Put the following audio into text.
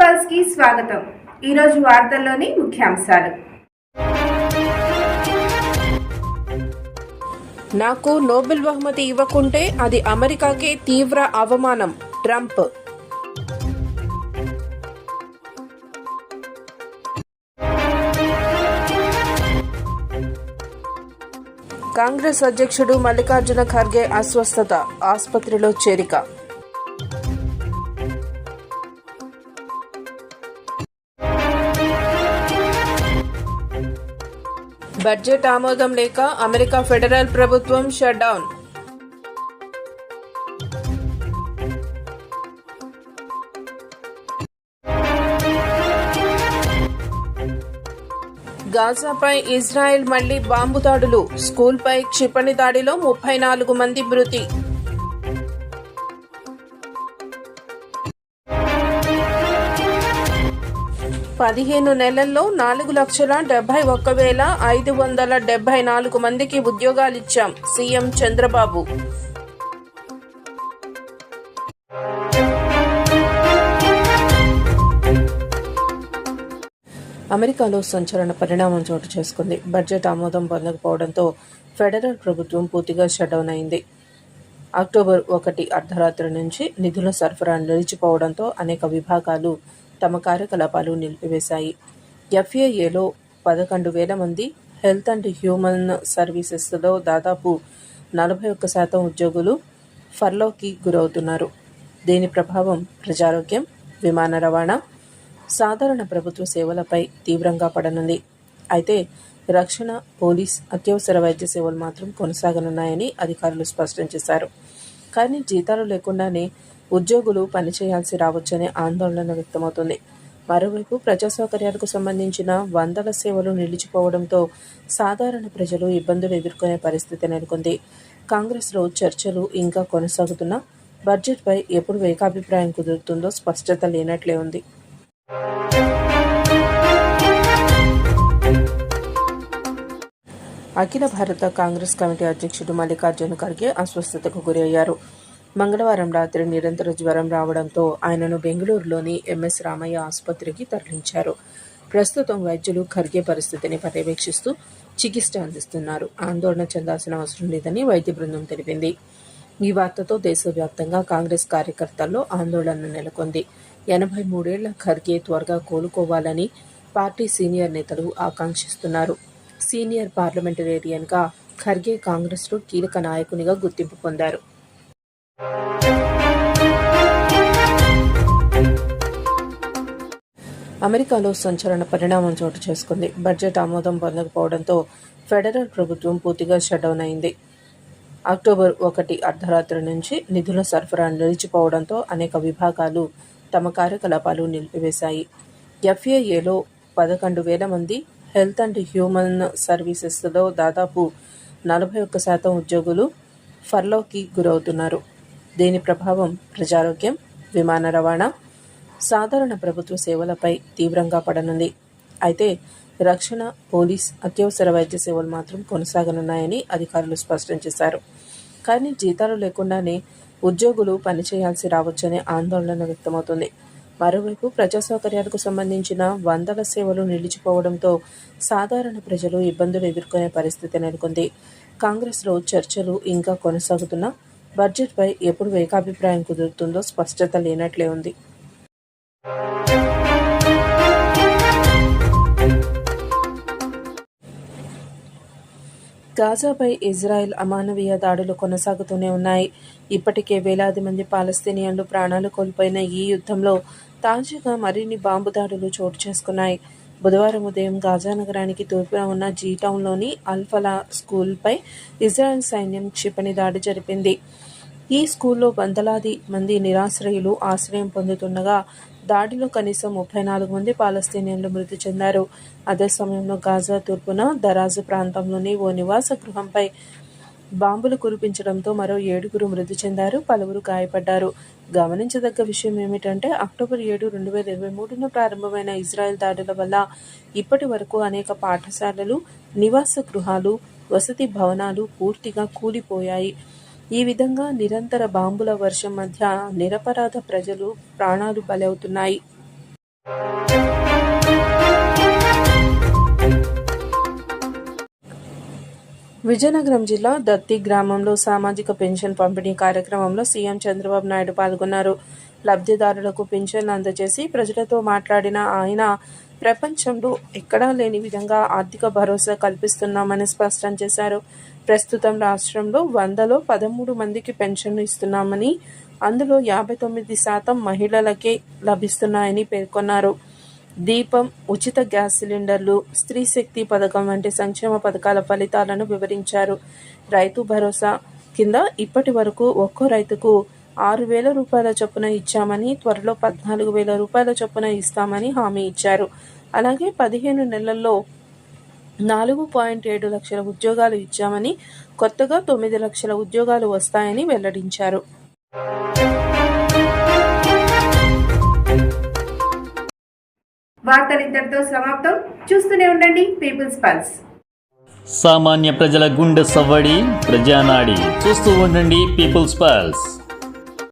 పల్స్కి స్వాగతం. ఈరోజు వార్తల్లోని ముఖ్యాంశాలు. నాకు నోబెల్ బహుమతి ఇవ్వకుంటే అది అమెరికాకే తీవ్ర అవమానం. ట్రంప్. కాంగ్రెస్ అధ్యక్షుడు మల్లికార్జున ఖర్గే అస్వస్థత ఆసుపత్రిలో చేరిక. బడ్జెట్ ఆమోదం లేక అమెరికా ఫెడరల్ ప్రభుత్వం షట్ డౌన్. గాజాపై ఇజ్రాయెల్ మళ్ళీ బాంబు దాడులు స్కూల్పై క్షిపణి దాడిలో ముప్పై నాలుగు మంది మృతి. పదిహేను నెలల్లో నాలుగు లక్షల డెబ్బై ఒక్క వేల ఐదు వందల డెబ్బై నాలుగు మందికి ఉద్యోగాలిచ్చాం సీఎం చంద్రబాబు. అమెరికాలో సంచలన పరిణామం చోటు చేసుకుంది. బడ్జెట్ ఆమోదం పొందకపోవడంతో ఫెడరల్ ప్రభుత్వం పూర్తిగా షట్డౌన్ అయింది. అక్టోబర్ ఒకటి అర్ధరాత్రి నుంచి నిధుల సరఫరా నిలిచిపోవడంతో అనేక విభాగాలు తమ కార్యకలాపాలు నిలిపివేశాయి. ఎఫ్ఏఏలో పదకొండు వేల మంది హెల్త్ అండ్ హ్యూమన్ సర్వీసెస్లో దాదాపు నలభై ఒక్క శాతం ఉద్యోగులు ఫర్లోకి గురవుతున్నారు. దీని ప్రభావం ప్రజారోగ్యం విమాన రవాణా సాధారణ ప్రభుత్వ సేవలపై తీవ్రంగా పడనుంది. అయితే రక్షణ పోలీస్ అత్యవసర వైద్య సేవలు మాత్రం కొనసాగనున్నాయని అధికారులు స్పష్టం చేశారు. కానీ జీతాలు లేకుండానే ఉద్యోగులు పనిచేయాల్సి రావచ్చనే ఆందోళన వ్యక్తమవుతుంది. మరోవైపు ప్రజా సౌకర్యాలకు సంబంధించిన వందల సేవలు నిలిచిపోవడంతో సాధారణ ప్రజలు ఇబ్బందులు ఎదుర్కొనే పరిస్థితి నెలకొంది. కాంగ్రెస్లో చర్చలు ఇంకా కొనసాగుతున్నా బడ్జెట్పై ఎప్పుడు ఏకాభిప్రాయం కుదురుతుందో స్పష్టత లేనట్లే ఉంది. అఖిల భారత కాంగ్రెస్ కమిటీ అధ్యక్షుడు మల్లికార్జున ఖర్గే అస్వస్థతకు గురయ్యారు. మంగళవారం రాత్రి నిరంతర జ్వరం రావడంతో ఆయనను బెంగళూరులోని ఎంఎస్ రామయ్య ఆసుపత్రికి తరలించారు. ప్రస్తుతం వైద్యులు ఖర్గే పరిస్థితిని పర్యవేక్షిస్తూ చికిత్స అందిస్తున్నారు. ఆందోళన చెందాల్సిన అవసరం లేదని వైద్య బృందం తెలిపింది. ఈ వార్తతో దేశవ్యాప్తంగా కాంగ్రెస్ కార్యకర్తల్లో ఆందోళన నెలకొంది. ఎనభై మూడేళ్ళ ఖర్గే త్వరగా కోలుకోవాలని పార్టీ సీనియర్ నేతలు ఆకాంక్షిస్తున్నారు. సీనియర్ పార్లమెంటేరియన్గా ఖర్గే కాంగ్రెస్లో కీలక నాయకునిగా గుర్తింపు పొందారు. అమెరికాలో సంచలన పరిణామం చోటు చేసుకుంది. బడ్జెట్ ఆమోదం పొందకపోవడంతో ఫెడరల్ ప్రభుత్వం పూర్తిగా షట్డౌన్ అయింది. అక్టోబర్ ఒకటి అర్ధరాత్రి నుంచి నిధుల సరఫరా నిలిచిపోవడంతో అనేక విభాగాలు తమ కార్యకలాపాలు నిలిపివేశాయి. ఎఫ్ఏఏలో పదకొండు వేల మంది హెల్త్ అండ్ హ్యూమన్ సర్వీసెస్లో దాదాపు నలభై ఒక్క శాతం ఉద్యోగులు ఫర్లోకి గురవుతున్నారు. దీని ప్రభావం ప్రజారోగ్యం విమాన రవాణా సాధారణ ప్రభుత్వ సేవలపై తీవ్రంగా పడనుంది. అయితే రక్షణ పోలీస్ అత్యవసర వైద్య సేవలు మాత్రం కొనసాగనున్నాయని అధికారులు స్పష్టం చేశారు. కానీ జీతాలు లేకుండానే ఉద్యోగులు పనిచేయాల్సి రావచ్చనే ఆందోళన వ్యక్తమవుతుంది. మరోవైపు ప్రజా సౌకర్యాలకు సంబంధించిన వందల సేవలు నిలిచిపోవడంతో సాధారణ ప్రజలు ఇబ్బందులు ఎదుర్కొనే పరిస్థితి నెలకొంది. కాంగ్రెస్లో చర్చలు ఇంకా కొనసాగుతున్నా బడ్జెట్పై ఎప్పుడు ఏకాభిప్రాయం కుదురుతుందో స్పష్టత లేనట్లే ఉంది. గాజాపై ఇజ్రాయెల్ అమానవీయ దాడులు కొనసాగుతూనే ఉన్నాయి. ఇప్పటికే వేలాది మంది పాలస్తీనియన్లు ప్రాణాలు కోల్పోయిన ఈ యుద్ధంలో తాజాగా మరిన్ని బాంబు దాడులు చోటు చేసుకున్నాయి. బుధవారం ఉదయం గాజా నగరానికి తూర్పున ఉన్న జీ టౌన్లోని అల్ఫలా స్కూల్పై ఇజ్రాయెల్ సైన్యం క్షిపణి దాడి జరిపింది. ఈ స్కూల్లో వందలాది మంది నిరాశ్రయులు ఆశ్రయం పొందుతుండగా దాడిలో కనీసం ముప్పై నాలుగు మంది పాలస్తీనియన్లు మృతి చెందారు. అదే సమయంలో గాజా తూర్పున దరాజు ప్రాంతంలోని ఓ నివాస గృహంపై బాంబులు కురిపించడంతో మరో ఏడుగురు మృతి చెందారు పలువురు గాయపడ్డారు. గమనించదగ్గ విషయం ఏమిటంటే అక్టోబర్ ఏడు రెండు వేల ఇరవై మూడున ప్రారంభమైన ఇజ్రాయెల్ దాడుల వల్ల ఇప్పటి వరకు అనేక పాఠశాలలు నివాస గృహాలు వసతి భవనాలు పూర్తిగా కూలిపోయాయి. ఈ విధంగా నిరంతర బాంబుల వర్షం మధ్య నిరపరాధ ప్రజలు ప్రాణాలు బలవుతున్నాయి. విజయనగరం జిల్లా దత్తి గ్రామంలో సామాజిక పెన్షన్ పంపిణీ కార్యక్రమంలో సీఎం చంద్రబాబు నాయుడు పాల్గొన్నారు. లబ్ధిదారులకు పెన్షన్ అందజేసి ప్రజలతో మాట్లాడిన ఆయన ప్రపంచంలో ఎక్కడా లేని విధంగా ఆర్థిక భరోసా కల్పిస్తున్నామని స్పష్టం చేశారు. ప్రస్తుతం రాష్ట్రంలో వందలో పదమూడు మందికి పెన్షన్ ఇస్తున్నామని అందులో యాభై తొమ్మిది శాతం మహిళలకే లభిస్తున్నాయని పేర్కొన్నారు. దీపం ఉచిత గ్యాస్ సిలిండర్లు స్త్రీ శక్తి పథకం వంటి సంక్షేమ పథకాల ఫలితాలను వివరించారు. రైతు భరోసా కింద ఇప్పటి వరకు ఒక్కో రైతుకు ఆరు వేల రూపాయల చొప్పున ఇచ్చామని త్వరలో పద్నాలుగు వేల రూపాయల చొప్పున ఇస్తామని హామీ ఇచ్చారు. అలాగే పదిహేను నెలల్లో నాలుగు పాయింట్ ఏడు లక్షల ఉద్యోగాలు ఇచ్చామని కొత్తగా తొమ్మిది లక్షల ఉద్యోగాలు వస్తాయని వెల్లడించారు. వార్తలు ఇంతటితో సమాప్తం. చూస్తూనే ఉండండి పీపుల్స్ పల్స్ సామాన్య ప్రజల గుండె సవ్వడి ప్రజానాడి. చూస్తూ ఉండండి పీపుల్స్ పల్స్